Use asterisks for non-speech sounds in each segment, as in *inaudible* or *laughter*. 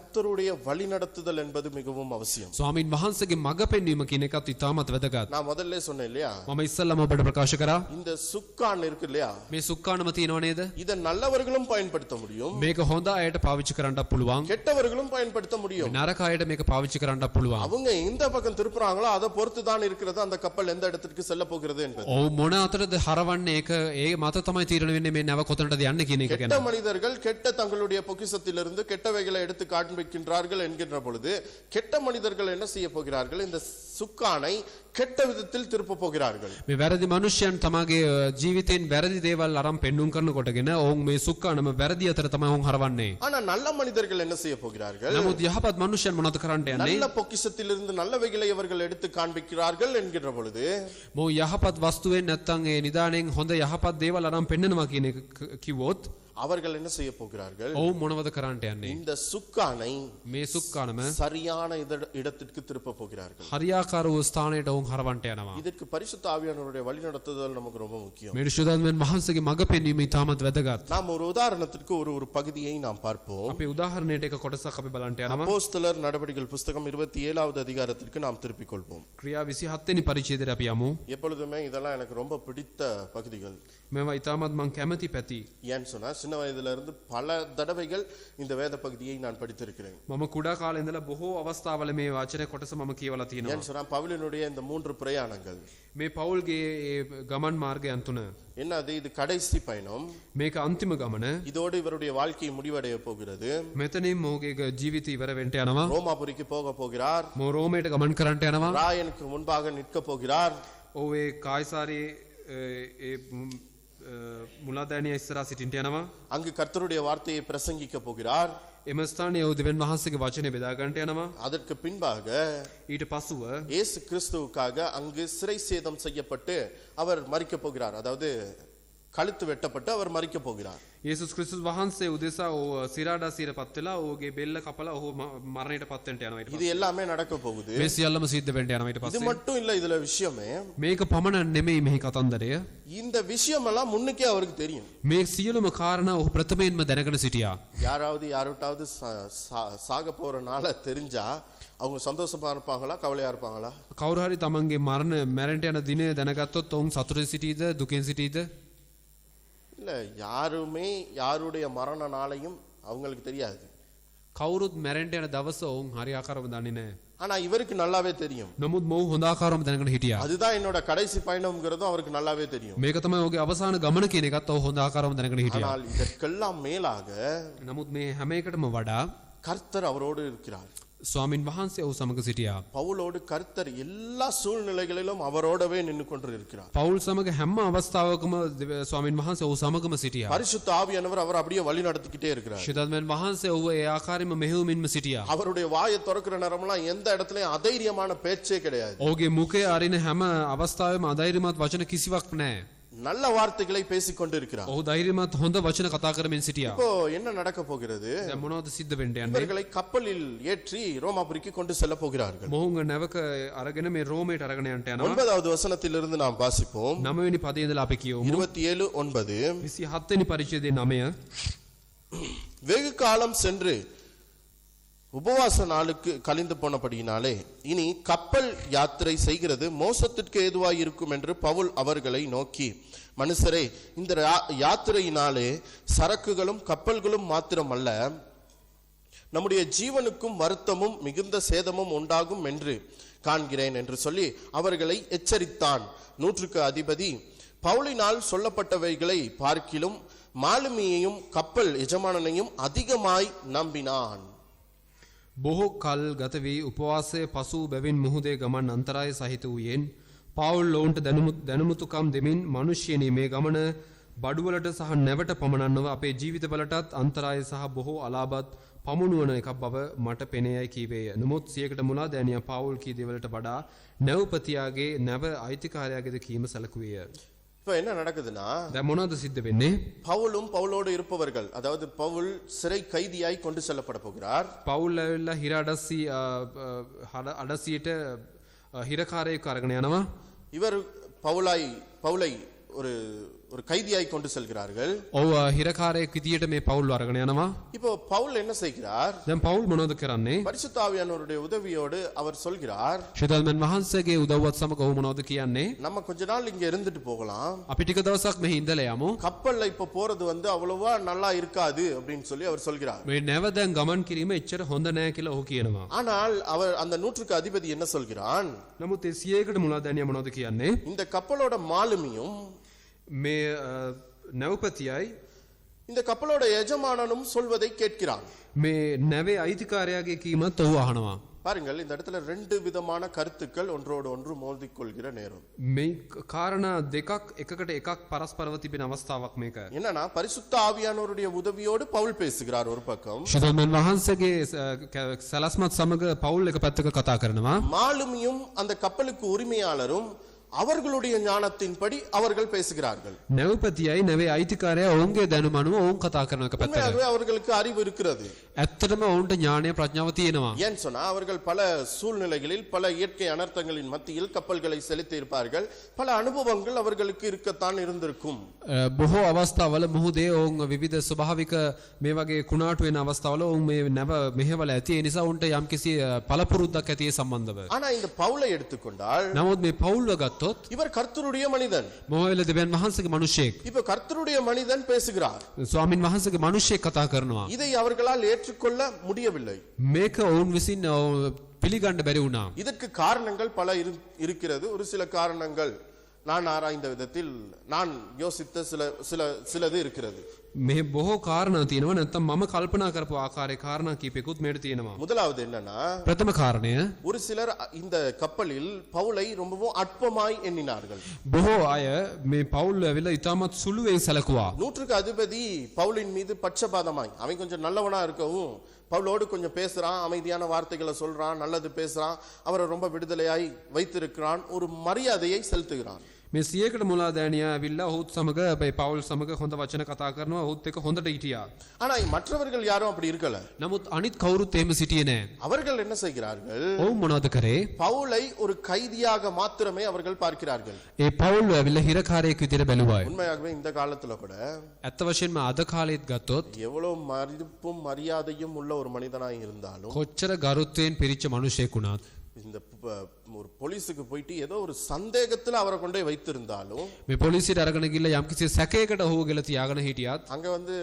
கர்த்தருடைய வழிநடத்துதல் என்பது மிகவும் அவசியம் ස්වාමින් වහන්සේගේ මඟ පෙන්වීම කියන එකත් ඉතාමත් වැදගත්. நான் முதல்ல சொன்னேன் இல்லையா මම ඉස්සල්ලාම ඔබට ප්‍රකාශ කරා இந்த சுக்கான் இருக்கு இல்லையா මේ සුක්කානම තියෙනව නේද? இதை நல்லவர்களும் பயன்படுத்த முடியும் මේක හොඳ අයට පාවිච්චි කරන්නත් පුළුවන්. கெட்டவர்களும் பயன்படுத்த முடியும் නරක අයට මේක පාවිච්චි කරන්නත් පුළුවන්. அவங்க எந்த பக்கம் திருப்புறாங்களோ அதை பொறுத்து தான் இருக்கிறது அந்த கப்பல் எந்த இடத்திற்கு செல்ல போகிறது என்பது ඔව් මොන අතරද හරවන්නේ ඒක ඒ මත තමයි තීරණය වෙන්නේ මේ නැව කොතනටද යන්නේ කියන එක கெட்ட ගැන. மனிதர்கள் கெட்ட தங்களுடைய பொக்கிஷத்திலிருந்து கெட்டவைகளை எடுத்து காண்பிக்கின்றார்கள் என்கின்ற பொழுது கெட்ட மனிதர்கள் என்ன செய்ய போகிறார்கள்? இந்த සුක්කානයි කෙට්ට විදතිල් තිරප පෝගරාර්ගල් මේ වැරදි මනුෂ්‍යයන් තමගේ ජීවිතයෙන් වැරදි දේවල් අරම් පෙන්නුම් කරන කොටගෙන ඔවුන් මේ සුක්කානම වැරදි අතර තමයි ඔවුන් හරවන්නේ ஆனா நல்ல மனிதர்கள் என்ன செய்ய போகிறார்கள் නමුත් යහපත් මනුෂ්‍යයන් මොනවද කරන්න යන්නේ நல்ல பொக்கிஷத்திலிருந்து நல்ல வகைகளை அவர்கள் எடுத்து காண்பிக்கிறார்கள் என்கிற பொழுது මෝ යහපත් වස්තුවෙන් නැත්තම් ඒ නිදාණයෙන් හොඳ යහපත් දේවල් අරම් පෙන්නනවා කියන එක කිව්වොත් அவர்கள் என்ன செய்ய போகிறார்கள் ஓ முனவத கராண்டே இந்த சுக்கானை மே சுக்கானம சரியான இடத்திற்கு திருப்ப போகிறார்கள் ஹரியா වූ ස්ථානයට ඔවුන් හරවන්ට යනවා. இதற்கு பரிசுத்த ஆவியானவருடைய வழிநடத்துதல் நமக்கு ரொம்ப முக்கியம் මේ ශුද්ධත්වයෙන් වහන්සේගේ මඟ පෙන්වීම ඉතාමත් වැදගත්. நாம் ஒரு உதாரணத்திற்கு ஒரு ஒரு பகுதியை நாம் பார்ப்போம் අපි උදාහරණයට එක කොටසක් අපි බලන්ට යනවා. அப்போஸ்தலர் நடவடிக்கைகள் புஸ்தகம் இருபத்தி ஏழாவது அதிகாரத்திற்கு நாம் திருப்பிக் கொள்வோம் ක්‍රියා 27 වෙනි පරිච්ඡේදයට අපි යමු. எப்பொழுதுமே இதெல்லாம் எனக்கு ரொம்ப பிடித்த பகுதிகள் මේවා ඉතාමත් මං කැමති පැති. ஏன்னு சொன்னா சின்ன வயதுல இருந்து பல தடவைகள் இந்த வேத பகுதியை நான் படித்திருக்கிறேன் මම කුඩා කාලේ ඉඳලා බොහෝ අවස්ථාවල මේ වචන කොටස මම කියවලා තියෙනවා. ஏன்னு சொன்னா பவுலினுடைய இந்த மூன்று பிரயாணங்கள் මේ පෞල්ගේ ඒ ගමන් මාර්ගයන් තුන. என்ன அது இது கடைசி பயணம் මේක අන්තිම ගමන. இதோடு இவருடைய வாழ்க்கை முடிவடைய போகிறது මෙතනින් මොහුගේ ජීවිතය ඉවර වෙන්න යනවා. ரோமாபுரிக்கு போக போகிறார் මොහු රෝමයට ගමන් කරන්නට යනවා. ராயனுக்கு முன்பாக நிற்க போகிறார் ඔහු ඒ කායිසාරයේ අ, ඒ ම්, අ, මුලාදෑනිය ඉස්සරහා සිටින්ට යනවා. அங்கு கர்த்தருடைய வார்த்தையை பிரசங்கிக்க போகிறார் එම ස්ථානයේ ඔහු දෙවියන් වහන්සේගේ වචනේ බෙදා ගන්නට යනවා. அதற்கு பின்பாக ඊට පසුව இயேசு கிறிஸ்துவுக்காக அங்கு சிறை சேதம் செய்யப்பட்டு அவர் மறிக்க போகிறார் அதாவது கழுத்து வெட்டப்பட்டு அவர் மறிக்க போகிறார் යේසුස් ක්‍රිස්තුස් වහන්සේ උදෙසා ඔහු සිරාඩා සිර පත් වෙලා ඔහුගේ බෙල්ල කපලා ඔහු ම- මරණයට පත් වෙන්නට යනවා ඊට இது எல்லாமே நடக்க போகுது පස්සේ. මේ සියල්ලම සිද්ධ වෙන්න යනවා ඊට இது පස්සේ. மட்டும் இல்ல இதுல விஷயமே මේක පමණ නෙමෙයි මෙහි කතන්දරය. இந்த விஷயமெல்லாம் முன்னுக்கே அவருக்கு தெரியும் මේ සියලුම කාරණා ඔහු ප්‍රථමයෙන්ම දැනගෙන සිටියා. யாராவது யாரோட்டாவது சா- சா- சாக போறனால தெரிஞ்சா அவங்க சந்தோஷமா இருப்பாங்களா கவலையா இருப்பாங்களா කවුරු හරි තමන්ගේ මරණ මැරෙන්ට යන දිනය දැනගත්තොත් ඔවුන් සතුටින් සිටීද දුකෙන් සිටීද? இல்ல யாருமே யாருடைய மரண நாளையும் அவங்களுக்கு தெரியாது කවුරුත් මැරෙන්ට යන දවස ඔවුන් හරියාකාරව දන්නේ නැහැ. ஆனா இவருக்கு நல்லாவே தெரியும் නමුත් මොහු හොඳාකාරවම දැනගෙන හිටියා. அதுதான் என்னோட கடைசி பயணம்ங்கிறதும் அவருக்கு நல்லாவே தெரியும் මේක තමයි ඔහුගේ අවසාන ගමන කියන එකත් ඔහු හොඳාකාරවම දැනගෙන හිටියා. ஆனால் இதற்கெல்லாம் மேலாக නමුත් මේ හැම එකටම වඩා கர்த்தர் அவரோடு இருக்கிறார் ස්වාමින් වහන්සේ ඔහු සමග සිටියා. பவுலோடு கர்த்தர் எல்லா சூழ்நிலைகளிலும் அவரோடவே நின்று கொண்டு இருக்கிறார் පවුල් සමග හැම අවස්ථාවකම දෙව- ස්වාමින් වහන්සේ ඔහු සමගම සිටියා. பரிசுத்த ஆவியானவர் அவர் அப்படியே வழி நடத்திக்கிட்டே இருக்கிறார் ශිතත්මන් වහන්සේ ඔහු ඒ ආකාරයෙන්ම මෙහෙයුමින්ම සිටියා. அவருடைய வாயை திறக்கிற நேரம்லாம் எந்த இடத்துலயும் அதෛரியமான பேச்சே கிடையாது ඔහුගේ මුඛය අරින හැම අවස්ථාවෙම අධෛර්යමත් වචන කිසිවක් නැහැ. நல்ல வார்த்தைகளை பேசிக் கொண்டு இருக்கிறார் ඔහු ධෛර්යමත් හොඳ වචන කතා කරමින් සිටියා. இப்போ என்ன நடக்க போகிறது දැන් මොනවද සිද්ධ වෙන්න යන්නේ? இவர்களை கப்பலில் ஏற்றி ரோமாபுரிக்கு கொண்டு செல்ல போகிறார்கள் මොහුන්ගේ නැවක අරගෙන මේ රෝමයට අරගෙන යන්න යනවා. ஒன்பதாவது வசனத்திலிருந்து நாம் வாசிப்போம் නවවෙනි පදයේ ඉඳලා අපි කියවමු. இருபத்தி ஏழு ஒன்பது 27 වෙනි පරිච්ඡේදයේ 9 *clears throat* வெகு காலம் சென்று உபவாச நாளுக்கு கழிந்து போனபடியினாலே இனி கப்பல் யாத்திரை செய்கிறது மோசத்திற்கு ஏதுவாய் இருக்கும் என்று பவுல் அவர்களை நோக்கி மனுஷரே இந்த யாத்திரையினாலே சரக்குகளும் கப்பல்களும் மாத்திரமல்ல நம்முடைய ஜீவனுக்கும் வருத்தமும் மிகுந்த சேதமும் உண்டாகும் என்று காண்கிறேன் என்று சொல்லி அவர்களை எச்சரித்தான். நூற்றுக்கு அதிபதி பவுலினால் சொல்லப்பட்டவைகளை பார்க்கிலும் மாலுமியையும் கப்பல் எஜமானனையும் அதிகமாய் நம்பினான். බොහෝ කල් ගත වී උපවාසය පසු බැවින් මුහුදේ ගමන් අන්තරාය සහිත වූයෙන් පවුල් ඔවුන්ට දැනුමු- දැනුමුතුකම් දෙමින් මනුෂ්‍යයනි මේ ගමන බඩුවලට සහ නැවට පමණන්නව අපේ ජීවිතවලටත් අන්තරාය සහ බොහෝ අලාබත් පමුණුවන එකක් බව මට පෙනයයි කීවේය. නමුත් සියකට මුලා දෑනිය පවුල් කී දෙවලට වඩා නැව්පතියාගේ නැව අයිතිකාරයාගේද කීම සැලකුවේය. இப்போ என்ன நடக்குதுன்னா மூணாவது சித்த பெண்ணு பவுலும் பவுலோடு இருப்பவர்கள் அதாவது பவுல் சிறை கைதியாய் கொண்டு செல்லப்பட போகிறார். பவுல் ஹிராடசி அடசியிட்ட ஹிரகாரைக்காரகனே ஆனவா? இவர் பவுலாய் பவுலை ஒரு ஒரு கைதியாய் கொண்டு செல்கிறார்கள் ඔව් හිරකාරයෙක් විදියට මේ පවුල් අරගෙන යනවා. இப்போ பவுல் என்ன செய்கிறார் දැන් පවුල් මොනවද කරන්නේ? பரிசுத்த ஆவியானவருடைய உதவியோடு அவர் சொல்கிறார் ශ්‍රේතල්මන් වහන්සේගේ උදව්වත් සමග ඔහු මොනවද කියන්නේ? நம்ம கொஞ்ச நாள் இங்க இருந்துட்டு போகலாம் අපි ටික දවසක් මෙහි ඉඳලා යමු. கப்பல்ல இப்ப போறது வந்து அவ்வளவா நல்லா இருக்காது அப்படின்னு சொல்லி அவர் சொல்கிறார் මේ නැව දැන් ගමන් කිරීම එච්චර හොඳ නෑ කියලා ඔහු කියනවා. ஆனால் அவர் அந்த நூற்றுக்கு அதிபதி என்ன சொல்கிறான் නමුත් ඒ සියයකට මුලාදැනිය මොනවද කියන්නේ? இந்த கப்பலோட மாலுமியும் මේ අ, නැව්පතියයි இந்த கப்பலோட எஜமானனும் சொல்வதை கேட்கிறான் මේ නැවේ අයිතිකාරයාගේ කීමත් ඔහු අහනවා. பாருங்கள் இந்த இடத்துல ரெண்டு விதமான கருத்துக்கள் ஒன்றோடு ஒன்று மோதிக்கொள்கிற நேரம் මේ කාරණා දෙකක් එකකට එකක් පරස්පරව තිබෙන අවස්ථාවක් මේක. என்னன்னா பரிசுத்த ஆவியானவருடைய உதவியோடு பவுல் பேசுகிறார் ஒரு பக்கம் ශතමන් වහන්සේගේ ස- කැ- සැලස්මත් සමග පවුල් එක පැත්තක කතා කරනවා. மாலுமியும் அந்த கப்பலுக்கு உரிமையாளரும் அவர்களுடைய ஞானத்தின்படி அவர்கள் பேசுகிறார்கள் නැව්පතියයි නැවේ අයිතිකාරය ඔවුන්ගේ දැනුමනුව ඔවුන් කතා කරන එක පැත්තක. உண்மையாகவே அவர்களுக்கு அறிவு இருக்கிறது ඇත්තටම ඔවුන්ට ඥානය ප්‍රඥාව තියෙනවා. ஏன் சொன்னா அவர்கள் பல சூழ்நிலைகளில் பல இயற்கை அனர்த்தங்களின் மத்தியில் கப்பல்களை செலுத்தி இருப்பார்கள் பல அனுபவங்கள் அவர்களுக்கு இருக்கத்தான் இருந்திருக்கும் අ, බොහෝ අවස්ථාවල මුහුදේ ඔවුන් විවිධ ස්වභාවික මේ වගේ කුණාටු වෙන අවස්ථාවල ඔවුන් මේ නැව මෙහෙවල ඇති ඒ නිසා උන්ට යම්කිසි අ, පළපුරුද්දක් ඇති ඒ සම්බන්ධව. ஆனா இந்த பவுலை எடுத்துக்கொண்டால் නමුත් මේ පවුල්ව ගත්තොත් இவர் கர்த்தருடைய மனிதன் මොහොවෙල දෙවියන් වහන්සේගේ මිනිසෙක් இப்ப கர்த்தருடைய மனிதன் பேசுகிறார் ස්වාමින් වහන්සේගේ මිනිසෙක් කතා කරනවා. இதை அவர்களால் ஏற்றுக்கொள்ள முடியவில்லை මේක ඔවුන් විසින් ඔව් පිළිගන්න බැරි වුණා. இதற்கு காரணங்கள் பல இரு- இருக்கிறது ஒரு சில காரணங்கள் நான் ஆராய்ந்த விதத்தில் நான் யோசித்த சில சில சிலது இருக்கிறது මේ බොහෝ කාරණා තියෙනවා නැත්තම් මම කල්පනා කරපු ආකාරයේ කාරණා කීපයකුත් මේට තියෙනවා. முதலாவது என்னன்னா ප්‍රථම කාරණය ஒரு சிலர் இந்த கப்பலில் பவுலை ரொம்பவும் அற்பமாய் எண்ணினார்கள் බොහෝ අය මේ පවුල් ඇවිල්ලා ඉතාමත් සුළුවෙන් සැලකුවා. நூற்றுக்கு அதிபதி பவுலின் மீது பட்சபாதமாய் அவன் கொஞ்சம் நல்லவனா இருக்கவும் பவுலோடு கொஞ்சம் பேசுறான் அமைதியான வார்த்தைகளை சொல்றான் நல்லது பேசுறான் அவரை ரொம்ப விடுதலையாய் வைத்திருக்கிறான் ஒரு மரியாதையை செலுத்துகிறான் මේ සියකට මුලා දෑනිය ඇවිල්ලා ඔහුත් සමග බයි පවුල් සමග හොඳ වචන කතා කරනවා ඔහුත් එක හොඳට හිටියා. ஆனா மற்றவர்கள் யாரும் அப்படி இருக்கல නමුත් අනිත් කවුරුත් එහෙම සිටියේ නෑ. அவர்கள் என்ன செய்கிறார்கள் ඔවුන් මොනවද කරේ? பவுலை ஒரு கைதியாக மாத்திரமே அவர்கள் பார்க்கிறார்கள் ඒ පවුල් ඇවිල්ලා හිරකාරයෙක් විදිහට බැලුවායි. உண்மையாகவே இந்த காலத்துல கூட ඇත්ත වශයෙන්ම අද කාලෙත් ගත්තොත් எவ்வளவு மதிப்பும் மரியாதையும் உள்ள ஒரு மனிதனாய் இருந்தாலும் කොච්චර ගරුත්වයෙන් පිරිච්ච මිනිසෙක් වුණත් இந்த ப- ஒரு போலீஸுக்கு போயிட்டு ஏதோ ஒரு சந்தேகத்துல அவரை கொண்டு போய் வைத்திருந்தாலும் මේ පොලිසියට අරගෙන ගිහලා යම්කිසි සැකයකට ඔහු ගෙල තියාගෙන හිටියත් அங்க வந்து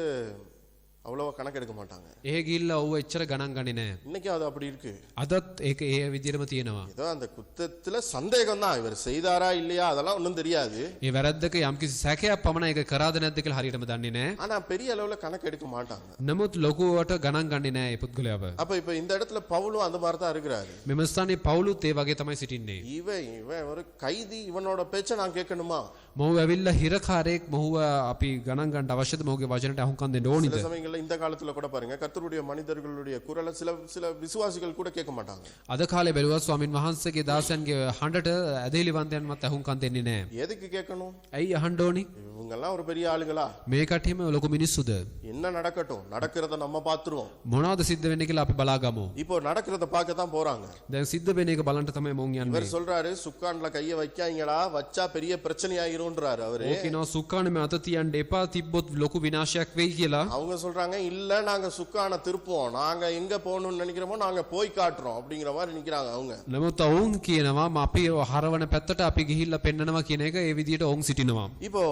அவ்வளவா கணக்கெடுக்க மாட்டாங்க ඒ ගිහිල්ලා ඔහු එච්චර ගණන් ගන්නේ නෑ. இன்னைக்கும் அது அப்படி இருக்கு අදත් ඒක ඒ විදිහටම තියෙනවා. ஏதோ அந்த குத்தத்துல சந்தேகம் தான் இவர் செய்தாரா இல்லையா அதெல்லாம் ஒன்றும் தெரியாது ඒ වැරද්දක යම්කිසි සැකයක් පමණ ඒක කරාද නැද්ද කියලා හරියටම දන්නේ නෑ. ஆனா பெரிய அளவுல கணக்கு எடுக்க மாட்டாங்க නමුත් ලොකුවට ගණන් ගන්නේ නෑ ඒ පුද්ගලයාව. அப்ப இப்ப இந்த இடத்துல பவுலும் அந்த மாதிரி தான் இருக்கிறாரு මෙම ස්ථානයේ පවුලුත් ඒ වගේ තමයි සිටින්නේ. இவன் இவன் ஒரு கைதி இவனோட பேச்ச நான் கேட்கணுமா මොහු ඇවිල්ලා හිරකාරයෙක් මොහුව අපි ගණන් ගන්න අවශ්‍යද මොහුගේ වචනට අහුම්කම් දෙන්න சில ඕනිද? சமயங்கள்ல இந்த காலத்துல கூட பாருங்க கர்த்தருடைய மனிதர்களுடைய குரலை சில சில விசுவாசிகள் கூட கேட்க மாட்டாங்க අද කාලේ බැලුවත් ස්වාමින් වහන්සේගේ දාසයන්ගේ හඬට ඇදහිලිවන්තයන්වත් අහුම්කම් දෙන්නේ නෑ. எதுக்கு கேட்கணும் ඇයි අහන්න ඕනි? இவங்கெல்லாம் ஒரு பெரிய ஆளுங்களா මේ කට්ටියම ලොකු මිනිස්සුද? என்ன நடக்கட்டும் நடக்கிறத நம்ம பார்த்துருவோம் මොනවද සිද්ධ වෙන්නේ කියලා අපි බලාගමු. இப்போ நடக்கிறத பார்க்க தான் போறாங்க දැන් සිද්ධ වෙන එක බලන්න තමයි මොන් යන්නේ. இவர் சொல்றாரு சுக்கான்ல கைய வைக்காங்கடா வச்சா பெரிய பிரச்சனை ஆயிரும்ன்றாரு அவரு ඕකිනවා සුක්කානෙම අත තියන්න එපා තිබ්බොත් ලොකු විනාශයක් වෙයි කියලා. அவங்க சொல்றாங்க இல்ல நாங்க சுக்கான திருப்போம் நாங்க எங்க போகணும்னு நினைக்கிறோமோ நாங்க போய் காட்டுறோம் அப்படிங்கிற மாதிரி நிக்கிறாங்க அவங்க නමුත් ඔවුන් කියනවා "ම අපි හරවන පැත්තට අපි ගිහිල්ලා පෙන්නනවා කියන එක ඒ විදිහට ඔවුන් සිටිනවා. இப்போ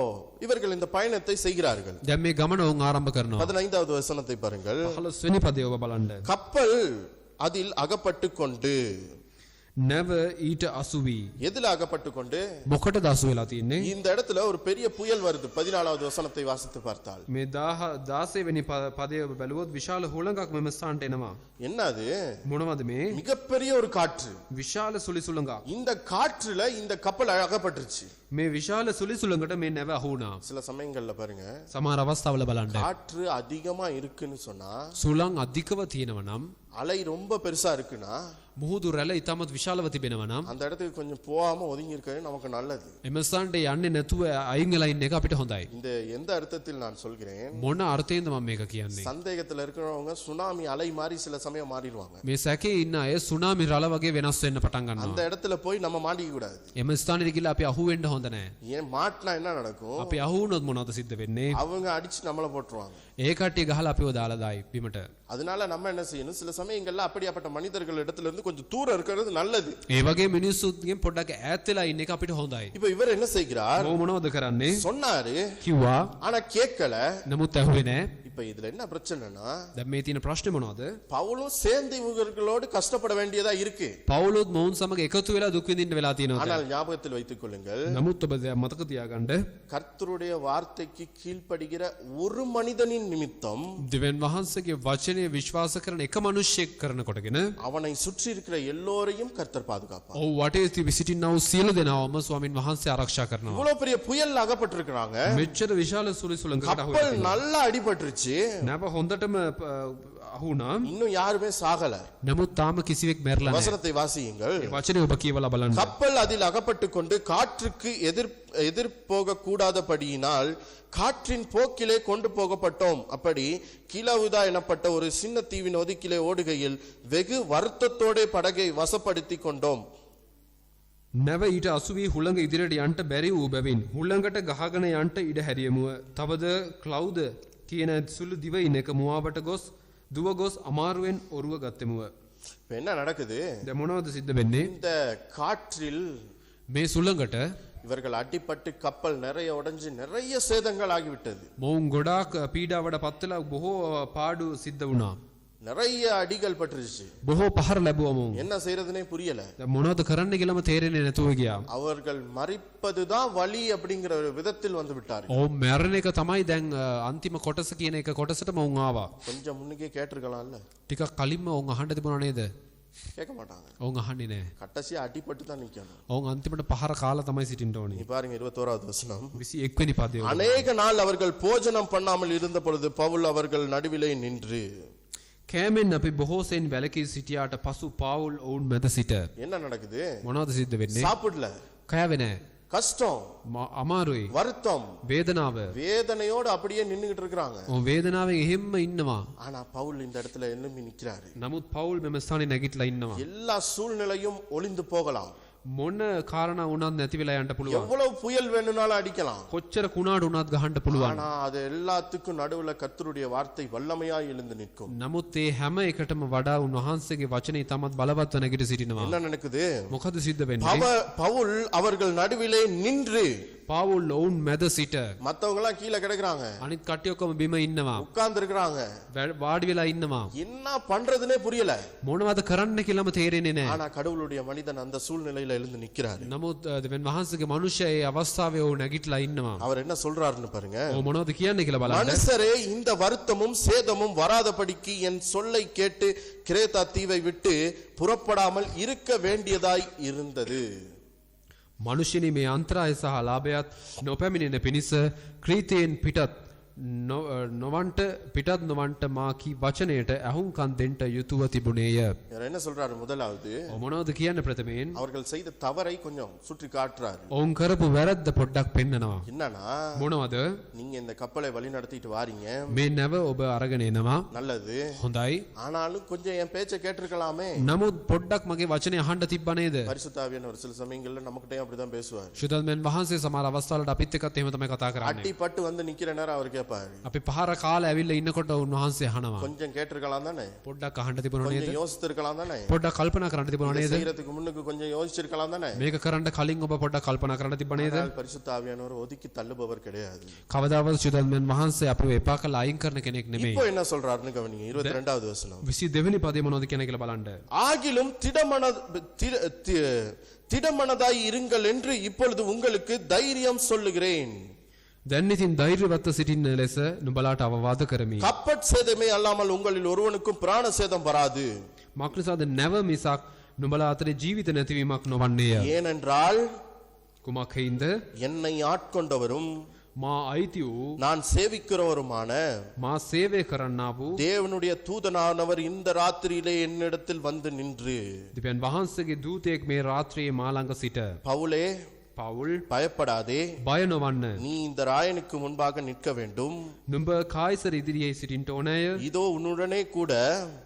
இவர்கள் இந்த பயணத்தை செய்கிறார்கள் දැන් මේ ගමන ඔවුන් ආරම්භ කරනවා. பதினைந்தாவது வசனத்தை பாருங்கள் 15 වෙනි පදේ ඔබ බලන්න. கப்பல் அதில் அகப்பட்டு கொண்டு නැව ඊට අසු වී. எதுல அகப்பட்டு கொண்டு මොකටද අසු වෙලා තියෙන්නේ? இந்த இடத்துல ஒரு பெரிய புயல் வருது பதினாலாவது வசனத்தை வாசித்து பார்த்தால் මේ 16 වෙනි ප- පදේ ඔබ බැලුවොත් විශාල හුළඟක් මෙම ස්ථානට එනවා. என்ன அது මොනවද මේ? மிகப்பெரிய ஒரு காற்று විශාල සුළි සුළඟක්. இந்த காற்றுல இந்த கப்பல் அகப்பட்டுருச்சு මේ විශාල සුළි සුළඟට මේ නැව අහු වුණා. சில சமயங்கள்ல பாருங்க සමහර අවස්ථාවල බලන්න. காற்று அதிகமா இருக்குன்னு சொன்னா සුළං අධිකව තියෙනවා නම් அலை ரொம்ப பெருசா இருக்குன்னா මුහුදු රැළ ඉතාමත් විශාලව තිබෙනවා නම් அந்த இடத்துக்கு கொஞ்சம் போகாம ஒதுங்கி இருக்கிறது நமக்கு நல்லது එම ස්ථානට යන්නේ නැතුව අයින් වෙලා ඉන්න එක අපිට හොඳයි. இந்த எந்த அர்த்தத்தில் நான் சொல்கிறேன் මොන අර්ථයෙන්ද මම මේක කියන්නේ? சந்தேகத்துல இருக்கிறவங்க சுனாமி அலை மாதிரி சில சமயம் மாறிடுவாங்க මේ සැකේ ඉන්න අය සුනාමි රළ වගේ වෙනස් වෙන්න පටන් ගන්නවා. அந்த இடத்துல போய் நம்ம மாட்டிக்க கூடாது එම ස්ථානෙට ගිහලා අපි අහු වෙන්න හොඳ නැහැ. ஏன் மாட்டினா என்ன நடக்கும் අපි අහු වුණොත් මොනවද සිද්ධ වෙන්නේ? அவங்க அடிச்சு நம்மளை போட்டுருவாங்க ඒ කට්ටිය ගහලා අපිව දාලා දායි බිමට. அதனால நம்ம என்ன செய்யணும் சில சமயங்கள்ல அப்படியாப்பட்ட மனிதர்கள் இடத்துல இருந்து கொஞ்சம் தூரம் இருக்கிறது நல்லது ඒ වගේ මිනිස්සුන්ගෙන් පොඩ්ඩක් ඈත් වෙලා ඉන්න එක අපිට හොඳයි. இப்ப இவர் என்ன செய்கிறார் මොව මොනවද කරන්නේ? சொன்னாரு කිව්වා ஆனா கேட்கல නමුත් ඇහුවේ නැහැ. இப்ப இதுல என்ன பிரச்சனைனா දැන් මේ තියෙන ප්‍රශ්නේ මොනවද? பவுலும் சேர்ந்து இவர்களோடு கஷ்டப்பட வேண்டியதா இருக்கு පවුලුත් මොවුන් සමග එකතු වෙලා දුක් විඳින්න වෙලා තියෙනවා. ஆனால் ஞாபகத்தில் வைத்துக் கொள்ளுங்கள் නමුත් ඔබ දැන් මතක තියාගන්න கர்த்தருடைய வார்த்தைக்கு கீழ்ப்படுகிற ஒரு மனிதனின் நிமித்தம் දෙවන් වහන්සේගේ වචනය විශ්වාස කරන එක මිනිහෙක් කරන කොටගෙන அவனை சுற்றி இருக்கிற எல்லோரையும் கர்த்தர் பாதுகாப்பார் ඔව් වටේ තිබි සිටිනා වූ සියලු දෙනාවම ස්වාමින් වහන්සේ ආරක්ෂා කරනවා. இவ்வளவு பெரிய புயல் அகப்பட்டிருக்கிறாங்க මෙච්චර විශාල සුලිසුලංගකට අහු கப்பல் நல்லா அடிபட்டுருச்சு නැව හොඳටම අහුණා. இன்னும் யாருமே சாகல නමුත් තාම කිසිවෙක් මැරලා නැහැ. வசனத்தை வாசியுங்கள் ඒ වචනේ ඔබ කියවලා බලන්න. கப்பல் அதில் அகப்பட்டு கொண்டு காற்றுக்கு எதிர் எதிர்போக கூடாதபடியினால் காற்றின் போக்கிலே கொண்டு போகப்பட்டோம் அப்படி கிலவுதா எனப்பட்ட ஒரு சின்ன தீவின் ஒதுக்கிலே ஓடுகையில் வெகு வருத்தத்தோட படகை வசப்படுத்தி கொண்டோம் නැව ඊට අසුවී හුළඟ ඉදිරියට යන්ට බැරි වූ බැවින් හුළඟට ගහගෙන යන්ට ඉඩ හැරියමුව තවද ක්ලව්ද කියන සුළු දිවයින එක මුවාබට ගොස් துவகோஸ் அமார்வேன் ஒருவ கத்தெமுவ. இப்ப என்ன நடக்குது? இந்த மூணாவது சித்தம் என்ன? இந்த காற்றில் மே சுள்ளங்கட்ட இவர்கள் அடிப்பட்டு கப்பல் நிறைய உடைஞ்சு நிறைய சேதங்கள் ஆகிவிட்டது. மோங்கொடா பீடாவட பத்துல போ பாடு சித்தவுனா நிறைய அடிகள் பட்டுருச்சு බොහෝ පහර ලැබුවමුන්. என்ன செய்யறதுனே புரியல දැන් මොනවද කරන්න කියලාම තේරෙන්නේ නැතුව ගියා. அவர்கள் மறிப்பதுதான் வழி அப்படிங்கிற ஒரு விதத்தில் வந்து விட்டார்கள் ඔව් මැරණ එක තමයි දැන් අ, අන්තිම කොටස කියන එක කොටසට මොවුන් ආවා. கொஞ்சம் முன்னுக்கே கேட்டிருக்கலாம்ல ටිකක් කලින්ම ඔවුන් අහන්න තිබුණා නේද? கேட்க மாட்டாங்க ඔවුන් අහන්නේ නැහැ. கட்டசியா அடிபட்டு தான் நிக்கணும் ඔවුන් අන්තිමට පහර කාලා තමයි සිටින්න ඕනේ. நீ பாருங்க இருபத்தோராவது வசனம் 21 වෙනි පදය. அநேக நாள் அவர்கள் போஜனம் பண்ணாமல் இருந்த பொழுது பவுல் அவர்கள் நடுவிலே நின்று කෑමෙන් අපි බොහෝසෙන් වැලකී සිටියාට පසු පවුල් ඔවුන් මැද සිට. என்ன நடக்குது මොනවද සිද්ධ වෙන්නේ? சாப்பிடல කෑවේ නැහැ. கஷ்டம் ම- අමාරුයි. வருத்தம் වේදනාව. வேதனையோடு அப்படியே நின்னுகிட்டு இருக்கிறாங்க ඔව් වේදනාවෙන් එහෙම්ම ඉන්නවා. ஆனா பவுல் இந்த இடத்துல எழும்பி நிக்கிறாரு නමුත් පවුල් මෙම ස්ථානේ නැගිටලා ඉන්නවා. எல்லா சூழ்நிலையும் ஒளிந்து போகலாம் මොන කාරණා වුණත් නැති වෙලා යන්න පුළුවන්. எவ்வளவு புயல் வேணும்னாலும் அடிக்கலாம் කොච්චර කුණාඩු වුණත් ගහන්න පුළුවන්. ஆனா அது எல்லாத்துக்கும் நடுவுல கர்த்தருடைய வார்த்தை வல்லமையாய் எழுந்து நிற்கும் නමුත් ඒ හැම එකටම වඩා උන්වහන්සේගේ වචනේ තමත් බලවත්ව නැගිට සිටිනවා. என்ன நடக்குது මොකද සිද්ධ වෙන්නේ? பவ- பவுல் அவர்கள் நடுவிலே நின்று පවුල් ඔවුන් මැද සිට மத்தவங்க எல்லாம் கீழே கிடக்குறாங்க අනිත් කට්ටිය ඔක්කොම බිම ඉන්නවා. உட்கார்ந்து இருக்கிறாங்க වැ- වාඩි වෙලා ඉන්නවා. என்ன பண்றதுனே புரியல මොනවද කරන්න කියලාම තේරෙන්නේ නැහැ. ஆனா கடவுளுடைய மனிதன் அந்த சூழ்நிலையில எழுந்து நிக்கிறாரு නමුත් අ, දෙවන් වහන්සේගේ මනුෂ්‍ය ඒ අවස්ථාවේ ඔහු නැගිටලා ඉන්නවා. அவர் என்ன சொல்றாருன்னு பாருங்க ඔහු මොනවද කියන්නේ කියලා බලන්න. மனுஷரே இந்த வருத்தமும் சேதமும் வராதபடிக்கு என் சொல்லை கேட்டு கிரேத்தா தீவை விட்டு புறப்படாமல் இருக்க வேண்டியதாய் இருந்தது මනුෂ්‍යනි මේ අන්තරාය සහ ලාභයත් නොපැමිණෙන පිණිස ක්‍රීතයෙන් පිටත් නො- අ, නොවන්ට පිටත් නොවන්ට මාකී වචනයට ඇහුම්කන් දෙන්ට යුතුව තිබුණේය. இவர் என்ன சொல்றாரு முதலாவது ඔහු මොනවද කියන්න ප්‍රථමයෙන් அவர்கள் செய்த தவறை கொஞ்சம் சுற்றி காட்டுறாரு ඔවුන් කරපු වැරද්ද පොඩ්ඩක් පෙන්නනවා. என்னன்னா මොනවද நீங்க இந்த கப்பலை வழி நடத்திட்டு வாரீங்க මේ නැව ඔබ අරගෙන එනවා. நல்லது හොඳයි. ஆனாலும் கொஞ்சம் என் பேச்சை கேட்டிருக்கலாமே නමුත් පොඩ්ඩක් මගේ වචනය අහන්න තිබ්බ නේද? பரிசுத்தாவியன் ஒரு சில சமயங்கள்ல நமக்கிட்டயும் அப்படிதான் பேசுவார் ශුදල්මෙන් වහන්සේ සමහර අවස්ථාවලට අපිත් එක්කත් එහෙම තමයි කතා කරන්නේ. அட்டி பட்டு வந்து நிக்கிற நேரம் அவர் கேட்பாரு අපි පහර කාලා ඇවිල්ලා ඉන්නකොට උන්වහන්සේ අහනවා. கொஞ்சம் கேட்டிருக்கலாம் தானே පොඩ්ඩක් අහන්න තිබුණා නේද? கொஞ்சம் யோசித்திருக்கலாம் தானே පොඩ්ඩක් කල්පනා කරන්න තිබුණා இதை නේද? செய்யறதுக்கு முன்னுக்கு கொஞ்சம் யோசிச்சிருக்கலாம் தானே මේක කරන්න කලින් ඔබ පොඩ්ඩක් කල්පනා කරන්න තිබ්බ නේද? ஆனால் பரிசுத்த ஆவியானவர் ஒதுக்கி தள்ளுபவர் கிடையாது කවදාවත් ශුදල්මෙන් වහන්සේ අපිව එපා කළා අයින් කරන කෙනෙක් නෙමෙයි. இப்போ என்ன சொல்றாருன்னு கவனிங்க இருபத்தி ரெண்டாவது வசனம் 22 වෙනි පදේ මොනවද කියන කියලා බලන්න. ஆகிலும் திடமன தி- தி- திடமனதாய் இருங்கள் என்று இப்பொழுது உங்களுக்கு தைரியம் சொல்லுகிறேன் දැන් ඉතින් ධෛර්යවත්ව සිටින්න ලෙස නුඹලාට අවවාද කරමි. கப்பட் சேதமே அல்லாமல் உங்களில் ஒருவனுக்கும் பிராண சேதம் வராது මක්නිසාද නැව මිසක් නුඹලා අතරේ ජීවිත නැතිවීමක් නොවන්නේය. ஏனென்றால் කුමක් හේින්ද? என்னை ஆட்கொண்டவரும் මා අයිති වූ நான் சேவிக்கிறவருமான මා සේවය කරන්නා වූ தேவனுடைய தூதனானவர் இந்த ராத்திரியிலே என்னிடத்தில் வந்து நின்று දෙවියන් වහන්සේගේ දූතයෙක් මේ රාත්‍රියේ මා ළඟ සිට பவுலே පවුල් பயப்படாதே බය නොවන්න நீ இந்த ராயனுக்கு முன்பாக நிற்க வேண்டும் නුඹ කායිසර ඉදිරියේ සිටින්ට ඕනෑය இதோ உன்னுடனே கூட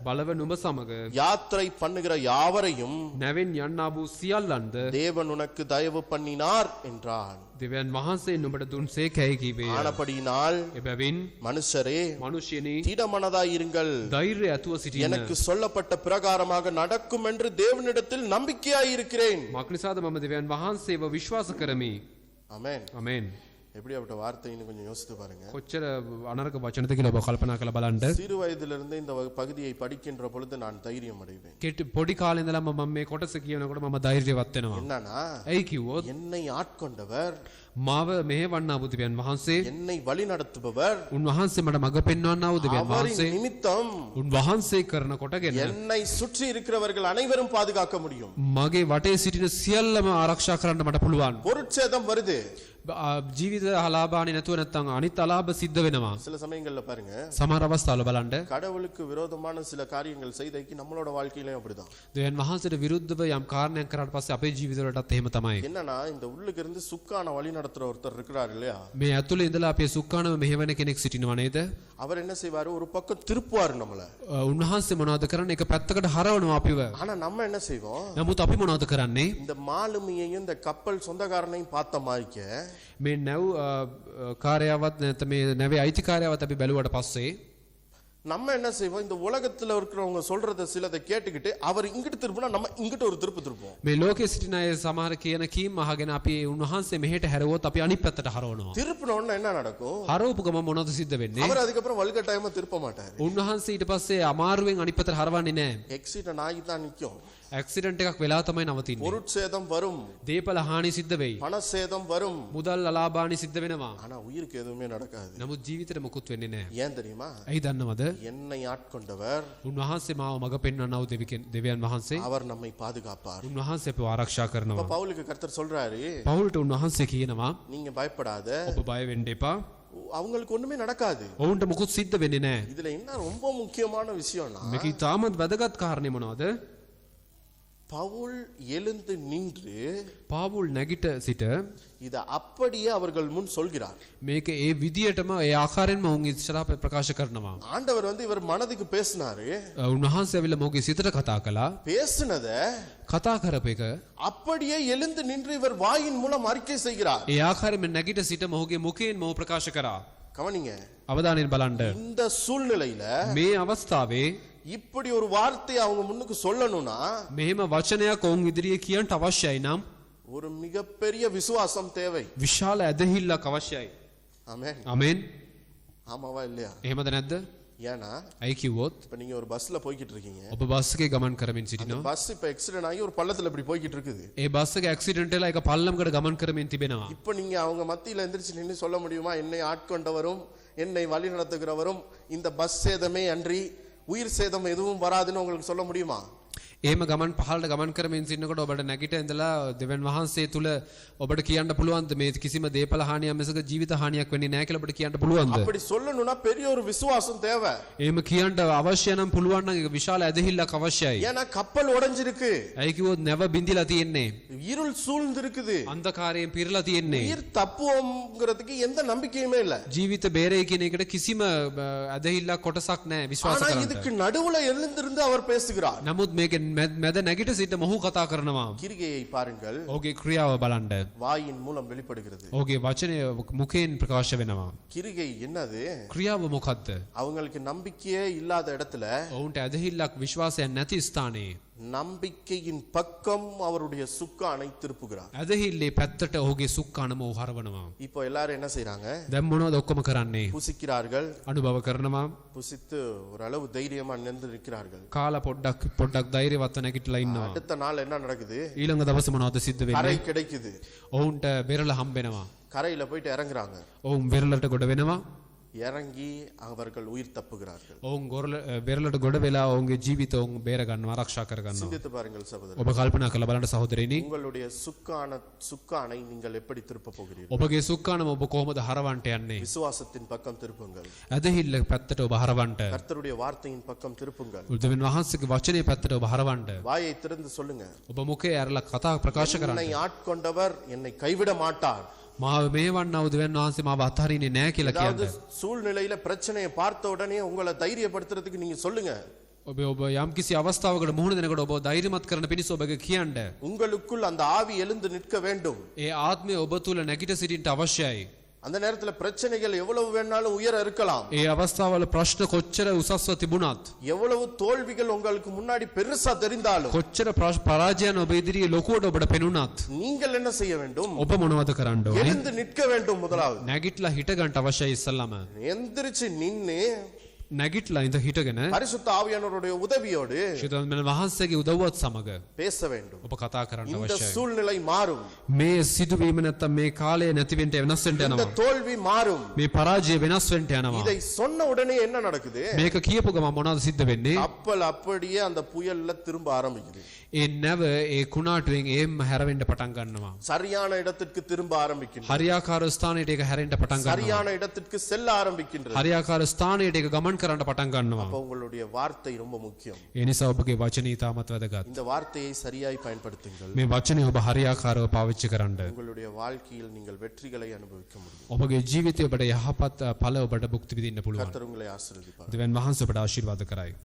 බලව නුඹ සමග யாத்திரை பண்ணுகிற யாவரையும் නැවෙන් යන්නා වූ සියල්ලන්ද தேவன் உனக்கு தயவு பண்ணினார் என்றான் දෙවන් වහන්සේ නුඹට දුන් සේකැයි කිවේ ஆனபடியினால் එබැවින් மனுஷரே මනුෂ්‍යනී திடமனதாயிருங்கள் ධෛර්ය ඇතුව සිටින්න எனக்கு சொல்லப்பட்ட பிரகாரமாக நடக்கும் என்று தேவனிடத்தில் நம்பிக்கையாயிருக்கிறேன் මක්නිසාද මම දෙවන් වහන්සේව විශ්වාස කරමි ஆமென் අමෙන් எப்படியாப்பட்ட வார்த்தைன்னு கொஞ்சம் யோசித்து பாருங்க. கொச்சர அனரக வச்சனத்துக்கு நம்ம கல்பனா கலபலாண்டு சிறு வயதிலிருந்து இந்த பகுதியை படிக்கின்ற பொழுது நான் தைரியம் அடைவேன். கேட்டு பொடி காலிந்தல மம்மி கொட்டசக்கியவன கூட நம்ம தைரியம் வத்தனவா? என்னன்னா ஐக்கிவோ என்னை ஆட்கொண்டவர் මාව මෙහෙවන්නා වූ දෙවියන් වහන්සේ என்னை வழி நடத்துபவர் උන්වහන්සේ මට මඟ පෙන්වන්නා වූ දෙවියන් அவரின் වහන්සේ நிமித்தம் උන්වහන්සේ කරන කොටගෙන என்னை சுற்றி இருக்கிறவர்கள் அனைவரும் பாதுகாக்க முடியும் මගේ වටේ සිටින සියල්ලම ආරක්ෂා කරන්න මට පුළුවන් பொருட்சேதம் வருது බ- ආ, ජීවිත හලාබානි නැතුව නැත්තම් අනිත් අලාභ සිද්ධ වෙනවා சில சமயங்கள்ல பாருங்க සමහර අවස්ථාවල බලන්න கடவுளுக்கு விரோதமான சில காரியங்கள் செய்தைக்கு நம்மளோட வாழ்க்கையிலயும் அப்படிதான் දෙවියන් වහන්සේට විරුද්ධව යම් කාරණයක් කරාට පස්සේ අපේ ජීවිතවලටත් එහෙම තමයි என்னன்னா இந்த உள்ளுக்கு இருந்து சுக்கான வழி நடத்துற ஒருத்தர் இருக்கிறார் இல்லையா මේ ඇතුළේ ඉඳලා අපේ සුක්කානව මෙහෙවන කෙනෙක් සිටිනවා නේද அவர் என்ன செய்வாரு ஒரு பக்கம் திருப்புவாரு நம்மள අ, උන්වහන්සේ මොනවද කරන්නේ එක පැත්තකට හරවනවා අපිව ஆனா நம்ம என்ன செய்வோம் නමුත් අපි මොනවද කරන්නේ இந்த மாலுமியையும் இந்த கப்பல் சொந்தக்காரனையும் பார்த்த மாதிரிக்க මේ නැව් අ, අ, කාර්යාවත් නැත්නම් මේ නැවේ අයිතිකාරයාවත් අපි බැලුවට පස්සේ நம்ம என்ன செய்வோம் இந்த உலகத்துல இருக்கிறவங்க சொல்றத சிலதை கேட்டுக்கிட்டு அவர் இங்கிட்டு திருப்பினா நம்ம இங்கிட்டு ஒரு திருப்பு திருப்போம் මේ ලෝකයේ සිටින අය සමහර කියන කීම් අහගෙන අපි උන්වහන්සේ මෙහෙට හැරවුවොත් අපි අනිත් පැත්තට හරවනවා திருப்பின உடனே என்ன நடக்கும் හරවපු ගම මොනවද සිද්ධ වෙන්නේ அவர் அதுக்கப்புறம் வலுக்கட்டாயமா திருப்ப மாட்டாரு උන්වහන්සේ ඊට පස්සේ අමාරුවෙන් අනිත් පැත්තට හරවන්නේ නැහැ எக்ஸிடன் ஆகி தான் நிக்கும் ඇක්සිඩන්ට් එකක් වෙලා තමයි නවතින්නේ பொருட்சேதம் வரும் දේපල හානි සිද්ධ වෙයි பணசேதம் வரும் මුදල් අලාභානි සිද්ධ වෙනවා ஆனா உயிருக்கு எதுவுமே நடக்காது නමුත් ජීවිතේට මොකුත් වෙන්නේ නැහැ ஏன் தெரியுமா ඇයි දන්නවද என்னை ஆட்கொண்டவர் උන්වහන්සේ මාව මඟ පෙන්වන්නව දෙවිකෙන් දෙවියන් වහන්සේ அவர் நம்மை பாதுகாப்பார் උන්වහන්සේ අපව ආරක්ෂා කරනවා இப்ப பவுலுக்கு கர்த்தர் சொல்றாரு පවුල්ට උන්වහන්සේ කියනවා நீங்க பயப்படாத ඔබ බය වෙන්න එපා அவங்களுக்கு ஒண்ணுமே நடக்காது ඔවුන්ට මොකුත් සිද්ධ වෙන්නේ නැහැ இதுல என்ன ரொம்ப முக்கியமான விஷயம்னா මේක ඉතාමත් වැදගත් කාරණේ මොනවද பவுல் எழுந்து நின்று පාවුල් නැගිට සිට இத அப்படியே அவர்கள் முன் சொல்கிறார் මේක ඒ විදියටම ඒ ආකාරයෙන්ම ඔවුන් ඉස්සරහ ප්‍රකාශ කරනවා ஆண்டவர் வந்து இவர் மனதுக்கு பேசினாரு උන්වහන්සේ ඇවිල්ලා මොහුගේ සිතට කතා කළා பேசினத කතා කරපු එක அப்படியே எழுந்து நின்று இவர் வாயின் மூலம் அறிக்கை செய்கிறார் ඒ ආකාරයෙන්ම නැගිට සිට මොහුගේ මුඛයෙන් මොහු ප්‍රකාශ කරා கவனிங்க අවධානයෙන් බලන්න இந்த சூழ்நிலையில මේ අවස්ථාවේ இப்படி ஒரு வார்த்தையை அவங்க முன்னுக்கு சொல்லணும்னா මෙහෙම වචනයක් ඔවුන් ඉදිරියේ කියන්ට අවශ්‍යයි නම් ஒரு மிகப்பெரிய விசுவாசம் தேவை විශාල ඇදහිල්ලක් අවශ්‍යයි ஆமென் අමෙන් ஆமாவா இல்லையா එහෙමද නැද්ද ஏன்னா ඇයි කිව්වොත් இப்ப நீங்க ஒரு பஸ்ல போய்கிட்டு இருக்கீங்க ඔබ බස් එකේ ගමන් කරමින් සිටිනවා பஸ் இப்ப எக்ஸிடென்ட் ஆகி ஒரு பள்ளத்துல இப்படி போய்கிட்டு இருக்குது ඒ බස් එක ඇක්සිඩන්ට් වෙලා එක පල්ලමකට ගමන් කරමින් තිබෙනවා இப்ப நீங்க அவங்க மத்தியில எந்திரிச்சு நின்னு சொல்ல முடியுமா என்னை ஆட்கொண்டவரும் என்னை வழி நடத்துகிறவரும் இந்த பஸ் சேதமே அன்றி உயிர் சேதம் எதுவும் வராதுன்னு உங்களுக்கு சொல்ல முடியுமா? එහෙම ගමන් පහළට ගමන් කරමින් සින්නකොට ඔබට නැගිට ඉඳලා දෙවන් වහන්සේ තුල ඔබට කියන්න පුළුවන්ද මේ කිසිම දේපල හානියක් මිසක ජීවිත හානියක් වෙන්නේ නැහැ කියලා ඔබට කියන්න පුළුවන්ද? அப்படி சொல்லணும்னா பெரிய ஒரு விசுவாசம் தேவை එහෙම කියන්න අවශ්‍ය නම් පුළුවන් නම් ඒක විශාල ඇදහිල්ලක් අවශ්‍යයි. ஏன்னா கப்பல் உடைஞ்சிருக்கு ඇයි කිව්වොත් නැව බිඳිලා තියෙන්නේ. இருள் சூழ்ந்து இருக்குது අන්ධකාරයෙන් පිරලා තියෙන්නේ. உயிர் தப்புவோங்கிறதுக்கு எந்த நம்பிக்கையுமே இல்ல ජීවිත බේරේ කියන එකට කිසිම අ, ඇදහිල්ලක් කොටසක් නැහැ විශ්වාස ஆனா කරන්න. இதுக்கு நடுவுல எழுந்திருந்து அவர் பேசுகிறார் නමුත් මේක මැද මැද නැගිට සිට මොහු කතා කරනවා. கிரிகையை பாருங்கள் ඔහුගේ ක්‍රියාව බලන්න. வாயின் மூலம் வெளிப்படுகிறது ඔහුගේ වචනය මුඛයෙන් ප්‍රකාශ වෙනවා. கிரிகை என்னது ක්‍රියාව මොකද්ද? அவங்களுக்கு நம்பிக்கையே இல்லாத இடத்துல ඔවුන්ට ඇදහිල්ලක් විශ්වාසයක් නැති ස්ථානයේ நம்பிக்கையின் பக்கம் அவருடைய சுக்கானை திருப்புகிறார் ඇදහිල්ලේ පැත්තට ඔහුගේ සුක්කානම ඔහු හරවනවා. இப்போ எல்லாரும் என்ன செய்றாங்க දැන් මොනවද ඔක්කොම කරන්නේ? புசிக்கிறார்கள் අනුභව කරනවා. புசித்து ஓரளவு தைரியமா நின்று நிற்கிறார்கள் කාලා පොඩ්ඩක් පොඩ්ඩක් ධෛර්යවත්ව නැගිටලා ඉන්නවා. அடுத்த நாள் என்ன நடக்குது ඊළඟ දවසේ මොනවද සිද්ධ වෙන්නේ? கரை கிடைக்குது ඔවුන්ට වෙරළ හම්බෙනවා. கரையில போயிட்டு இறங்குறாங்க ඔවුන් වෙරළට ගොඩ වෙනවා. இறங்கி அவர்கள் உயிர் தப்புகிறார்கள் ඔවුන් ගොරල වෙරලට ගොඩ වෙලා ඔවුන්ගේ ජීවිත ඔවුන් බේරගන්න ආරක්ෂා කරගන්න. சிந்தித்து பாருங்கள் சகோதரர் ඔබ කල්පනා කළ බලන්න සහෝදරයනි உங்களுடைய சுக்கான சுக்கானை நீங்கள் எப்படி திருப்ப போகிறீர்கள் ඔබගේ සුක්කානම ඔබ කොහොමද හරවන්ට යන්නේ. விசுவாசத்தின் பக்கம் திருப்புங்கள் ඇදහිල්ල පැත්තට ඔබ හරවන්ට. கர்த்தருடைய வார்த்தையின் பக்கம் திருப்புங்கள் උදවෙන් වහන්සේගේ වචනය පැත්තට ඔබ හරවන්ට. வாயை திறந்து சொல்லுங்க ඔබ මුකේ ඇරලා කතා ප්‍රකාශ කරන්න. என்னை ஆட்கொண்டவர் என்னை கைவிட மாட்டார் මාව මේ වන්න උදවෙන් වහන්සේ මාව අත්හරින්නේ නෑ කියලා அதாவது කියන්න. சூழ்நிலையில பிரச்சனையை பார்த்த உடனே உங்களை தைரியப்படுத்துறதுக்கு நீங்க சொல்லுங்க ඔබ ඔබ යම් කිසි අවස්ථාවකට මුහුණ දෙනකොට ඔබ ධෛර්යමත් කරන පිණිස ඔබගේ කියන්න. உங்களுக்குள் அந்த ஆவி எழுந்து நிற்க வேண்டும் ඒ ආත්මය ඔබ තුළ නැගිට සිටින්ට අවශ්‍යයි. அந்த நேரத்துல பிரச்சனைகள் எவ்வளவு வேணாலும் உயர இருக்கலாம் ඒ අවස්ථාවල ප්‍රශ්න කොච්චර උසස්ව තිබුණත්. எவ்வளவு தோல்விகள் உங்களுக்கு முன்னாடி பெருசா தெரிந்தாலும் කොච්චර ප්‍රශ් පරාජයන ඔබ ඉදිරියේ ලොකුවට ඔබට පෙනුනත්. நீங்கள் என்ன செய்ய வேண்டும் ඔබ මොනවද කරන්න ඕනේ? எழுந்து நிற்க வேண்டும் முதலாவது නැගිටලා හිටගන්ට අවශ්‍යයි ඉස්සල්ලාම. எந்திரிச்சு நின்னு නැගිටලා ඉඳ හිටගෙන பரிசுத்த ஆவியானவருடைய உதவியோடு ශිතන්මන වහන්සේගේ උදව්වත් සමග பேச வேண்டும் ඔබ කතා කරන්න இந்த අවශ්‍යයි. சூழ்நிலை மாறும் මේ සිදුවීම නැත්තම් මේ කාලය නැතිවෙන්ට වෙනස් වෙන්න இந்த යනවා. தோல்வி மாறும் මේ පරාජය වෙනස් වෙන්ට යනවා. இதை சொன்ன உடனே என்ன நடக்குது මේක කියපු ගම මොනවද සිද්ධ වෙන්නේ? கப்பல் அப்படியே அந்த புயல்ல திரும்ப ஆரம்பிக்குது ඒ නැව ඒ කුණාටුවෙන් ඒම හැරවෙන්න පටන් ගන්නවා. சரியான இடத்திற்கு திரும்ப ஆரம்பிக்கின்றது හරියාකාර ස්ථානයට ඒක හැරෙන්න පටන් ගන්නවා. சரியான இடத்திற்கு செல்ல ஆரம்பிக்கின்றது හරියාකාර ස්ථානයට ඒක ගමන් කරන්න පටන් ගන්නවා. அப்ப உங்களுடைய வார்த்தை ரொம்ப முக்கியம் ඒ නිසා ඔබගේ වචන ඉතාමත් වැදගත්. இந்த வார்த்தையை சரியாய் பயன்படுத்துங்கள் මේ වචනය ඔබ හරියාකාරව පාවිච්චි කරන්න. உங்களுடைய வாழ்க்கையில் நீங்கள் வெற்றிகளை அனுபவிக்க முடியும் ඔබගේ ජීවිතය ඔබට යහපත් ඵල ඔබට භුක්ති විඳින්න පුළුවන්. கர்த்தர் உங்களை ஆசீர்வதிப்பார் දෙවන් වහන්සේ ඔබට ආශිර්වාද කරයි.